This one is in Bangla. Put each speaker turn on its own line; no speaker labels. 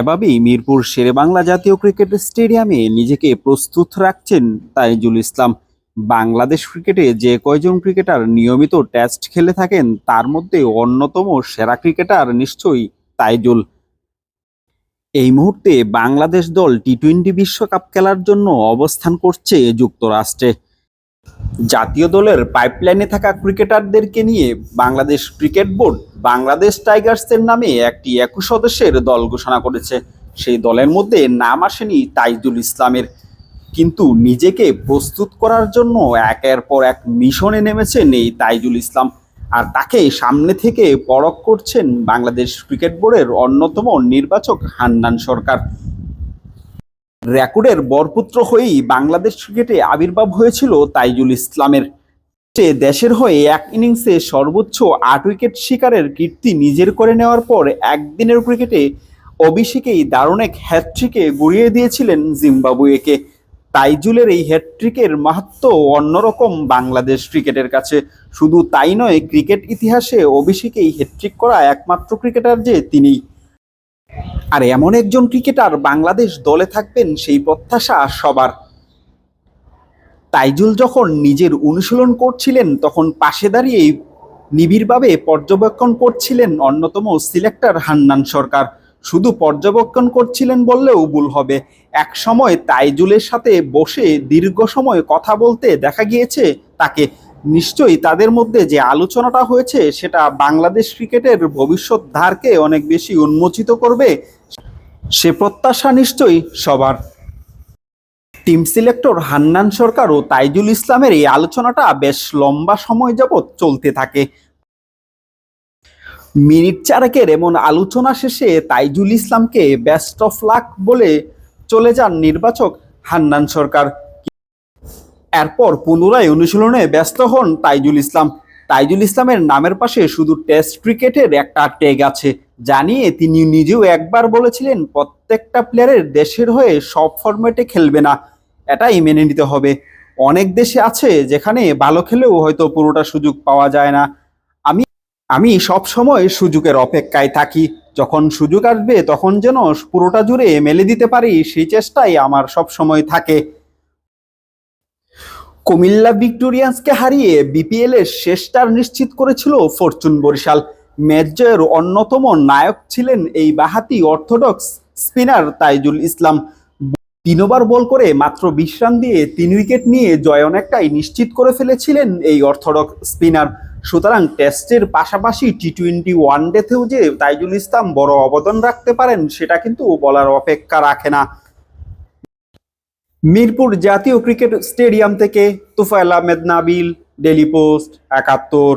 এভাবেই মিরপুর শেরেবাংলা জাতীয় ক্রিকেট স্টেডিয়ামে নিজেকে প্রস্তুত রাখছেন তাইজুল ইসলাম। বাংলাদেশ ক্রিকেটে যে কয়জন ক্রিকেটার নিয়মিত টেস্ট খেলে থাকেন, তার মধ্যে অন্যতম সেরা ক্রিকেটার নিশ্চয়ই তাইজুল। এই মুহূর্তে বাংলাদেশ দল টি টোয়েন্টি বিশ্বকাপ খেলার জন্য অবস্থান করছে যুক্তরাষ্ট্রে। জাতীয় দলের পাইপলাইনে থাকা ক্রিকেটারদেরকে নিয়ে বাংলাদেশ ক্রিকেট বোর্ড বাংলাদেশ টাইগার্সের নামে একটি একুশ সদস্যের দল ঘোষণা করেছে। সেই দলের মধ্যে নাম আসেনি তাইজুল ইসলামের। কিন্তু নিজেকে প্রস্তুত করার জন্য একের পর এক মিশনে নেমেছেন এই তাইজুল ইসলাম। আর তাকে সামনে থেকে পরখ করছেন বাংলাদেশ ক্রিকেট বোর্ডের অন্যতম নির্বাচক হান্নান সরকার। রেকর্ডের বরপুত্র হয়েই বাংলাদেশ ক্রিকেটে আবির্ভাব হয়েছিল তাইজুল ইসলামের। দেশের হয়ে এক ইনিংসে সর্বোচ্চ আট উইকেট শিকারের কীর্তি নিজের করে নেওয়ার পর একদিনের ক্রিকেটে অভিষেকেই দারুণ এক হ্যাট্রিকে গড়িয়ে দিয়েছিলেন জিম্বাবুয়েকে। তাইজুলের এই হ্যাট্রিকের মাহাত্ম অন্যরকম বাংলাদেশ ক্রিকেটের কাছে। শুধু তাই নয়, ক্রিকেট ইতিহাসে অভিষেকেই হ্যাট্রিক করা একমাত্র ক্রিকেটার যে তিনিই আর এমন একজন ক্রিকেটার বাংলাদেশ দলে থাকবেন সেই প্রত্যাশা সবার। তাইজুল যখন নিজের অনুশীলন করছিলেন, তখন পাশে দাঁড়িয়ে নিবিড়ভাবে পর্যবেক্ষণ করছিলেন অন্যতম সিলেক্টর হান্নান সরকার। শুধু পর্যবেক্ষণ করছিলেন বললেও ভুল হবে। এক সময় তাইজুলের সাথে বসে দীর্ঘ সময় কথা বলতে দেখা গিয়েছে তাকে। নিশ্চয়ই তাদের মধ্যে যে আলোচনাটা হয়েছে, সেটা বাংলাদেশ ক্রিকেটের ভবিষ্যৎ ধারকে অনেক বেশি উন্মোচিত করবে, সে প্রত্যাশা নিশ্চয়ই সবার। টিম সিলেক্টর হান্নান সরকার ও তাইজুল ইসলামের এই আলোচনাটা বেশ লম্বা সময় যাবৎ চলতে থাকে। মিনিট চারেকের এমন আলোচনা শেষে তাইজুল ইসলামকে বেস্ট অফ লাক বলে চলে যান নির্বাচক হান্নান সরকার। এরপর পুনরায় অনুশীলনে ব্যস্ত হন তাইজুল ইসলাম। তাইজুল ইসলামের নামের পাশে শুধু টেস্ট ক্রিকেটের একটা ট্যাগ আছে জানিয়ে তিনি নিজেও একবার বলেছিলেন প্রত্যেকটা প্লেয়ারের দেশের হয়ে সব ফরম্যাটে খেলবে না, এটাই মেনে নিতে হবে। অনেক দেশে আছে যেখানে ভালো খেলেও হয়তো পুরোটা সুযোগ পাওয়া যায় না। আমি আমি সব সময় সুযোগের অপেক্ষায় থাকি, যখন সুযোগ আসবে তখন যেন পুরোটা জুড়ে মেলে দিতে পারি, সেই চেষ্টাই আমার সব সময় থাকে। কুমিল্লা ভিক্টোরিয়ান্সকে হারিয়ে বিপিএল এর শেষটার নিশ্চিত করেছিল ফরচুন বরিশাল। ম্যাচ জয়ের অন্যতম নায়ক ছিলেন এই বাহাতি অর্থোডক্স স্পিনার তাইজুল ইসলাম। তিন ওভার বল করে মাত্র বিশ রান দিয়ে তিন উইকেট নিয়ে জয় অনেকটাই নিশ্চিত করে ফেলেছিলেন এই অর্থোডক্স স্পিনার। সুতরাং টেস্টের পাশাপাশি টি টোয়েন্টি ওয়ান ডেতেও যে তাইজুল ইসলাম বড় অবদান রাখতে পারেন, সেটা কিন্তু বলার অপেক্ষা রাখে না। মিরপুর জাতীয় ক্রিকেট স্টেডিয়াম থেকে তুফাইল আহমেদ নাবিল ডেলি পোস্ট একাত্তর।